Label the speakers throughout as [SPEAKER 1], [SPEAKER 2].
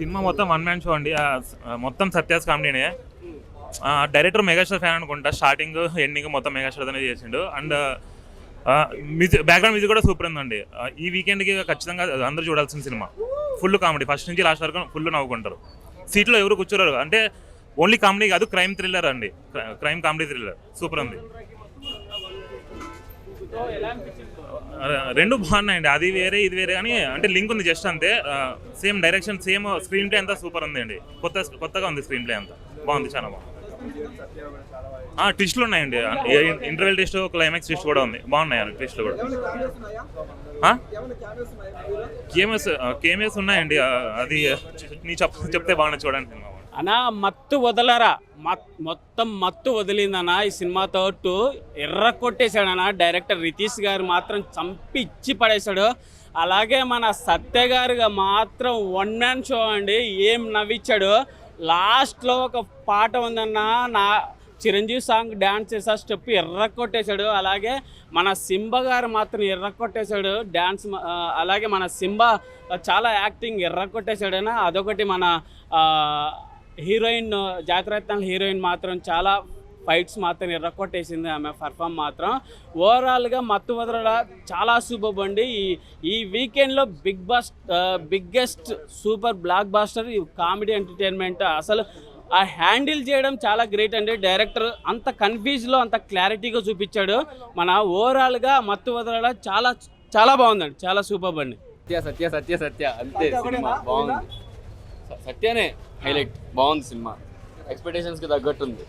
[SPEAKER 1] Cinema మొత్తం one man show అండి. మొత్తం సత్యాస్ కామెడీనే. డైరెక్టర్ మెగాస్టార్ ఫ్యాన్ అనుకుంటా. స్టార్టింగ్ ఎండింగ్ మొత్తం మెగాస్టార్తోనే చేసిండు. అండ్ మ్యూజిక్ బ్యాక్గ్రౌండ్ మ్యూజిక్ కూడా సూపర్ ఉందండి. ఈ వీకెండ్కి ఖచ్చితంగా అందరూ చూడాల్సిన సినిమా. ఫుల్ కామెడీ ఫస్ట్ నుంచి లాస్ట్ వరకు ఫుల్ నవ్వుకుంటారు. సీట్లో ఎవరు కూర్చోరు అంటే ఓన్లీ కామెడీ కాదు క్రైమ్ థ్రిల్లర్ అండి. క్రైమ్ కామెడీ థ్రిల్లర్ సూపర్ ఉంది. రెండు బాగున్నాయండి. అది వేరే ఇది వేరే అని అంటే లింక్ ఉంది జస్ట్ అంతే. Same direction same screenplay అంతా సూపర్ ఉంది అండి కొత్త కొత్తగా ఉంది స్క్రీన్ ప్లే అంతా. బాగుంది చాలా బాగుంది. ట్విస్ట్లు ఉన్నాయండి. ఇంటర్వెల్ ట్విస్ట్ క్లైమాక్స్ ట్విస్ట్ కూడా ఉంది. బాగున్నాయి ట్విస్ట్లు కూడా? కేఎంఎస్ కేఎంఎస్ ఉన్నాయండి. అది నీ చెప్ చెప్తే బాగున్నాయి చూడండి.
[SPEAKER 2] అనా మత్తు వదలరా. మత్- మొత్తం మత్తు వదిలిందనా ఈ సినిమాతో టు ఎర్ర కొట్టేశాడనా డైరెక్టర్ రితీష్ గారు మాత్రం చంపి ఇచ్చి పడేశాడు. అలాగే మన సత్య గారుగా మాత్రం వన్ మ్యాన్ షో అండి. ఏం నవ్విచ్చాడు. లాస్ట్లో ఒక పాట ఉందన్నా నా చిరంజీవి సాంగ్ డ్యాన్స్ చేసా స్టెప్ ఎర్ర కొట్టేశాడు. అలాగే మన సింబ గారు మాత్రం ఎర్ర కొట్టేశాడు. డ్యాన్స్ అలాగే మన సింబ చాలా యాక్టింగ్ ఎర్ర కొట్టేశాడనా అదొకటి మన హీరోయిన్ జాతరత్నాల హీరోయిన్ మాత్రం చాలా ఫైట్స్ మాత్రం ఎర్రకొట్టేసింది ఆమె పర్ఫామ్ మాత్రం. ఓవరాల్గా మత్తు వదలడ చాలా సూపర్ అండి ఈ ఈ వీకెండ్లో big boss biggest super blockbuster ఈ కామెడీ ఎంటర్టైన్మెంట్. అసలు ఆ హ్యాండిల్ చేయడం చాలా గ్రేట్ అండి. డైరెక్టర్ అంత కన్ఫ్యూజ్లో అంత క్లారిటీగా చూపించాడు. మన ఓవరాల్గా మత్తు వదలడ చాలా చాలా బాగుందండి. చాలా సూపర్ అండి
[SPEAKER 3] సత్య సత్య సత్య సత్య. అంతే సినిమా బాగుంది. సత్యనే హైలైట్. బాగుంది సినిమా. ఎక్స్పెక్టేషన్స్కి తగ్గట్టు ఉంది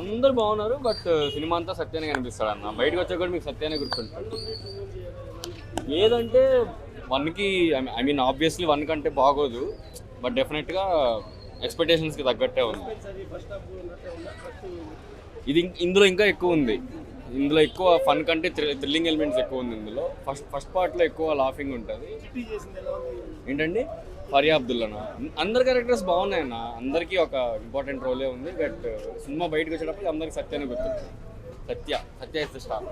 [SPEAKER 3] అందరు బాగున్నారు బట్ సినిమా అంతా సత్యానే కనిపిస్తాడు అన్న. బయటకు వచ్చా కూడా మీకు సత్యానే గుర్తుంటాడు ఏదంటే వన్కి ఐ మీన్ ఆబ్వియస్లీ వన్ కంటే బాగోదు బట్ డెఫినెట్గా ఎక్స్పెక్టేషన్స్కి తగ్గట్టే ఉంది. ఇది ఇందులో ఇంకా ఎక్కువ ఉంది. ఇందులో ఎక్కువ ఫన్ కంటే థ్రిల్లింగ్ ఎలిమెంట్స్ ఎక్కువ ఉంది ఇందులో. ఫస్ట్ ఫస్ట్ పార్ట్లో ఎక్కువ లాఫింగ్ ఉంటుంది. ఏంటండి? ఫరియా అబ్దుల్లానా? అందరి క్యారెక్టర్స్ బాగున్నాయన్న అందరికీ ఒక ఇంపార్టెంట్ రోలే ఉంది. బట్ సినిమా బయటకు వచ్చేటప్పుడు అందరికి సత్యాన్ని గుర్తుంది Satya Satya is the star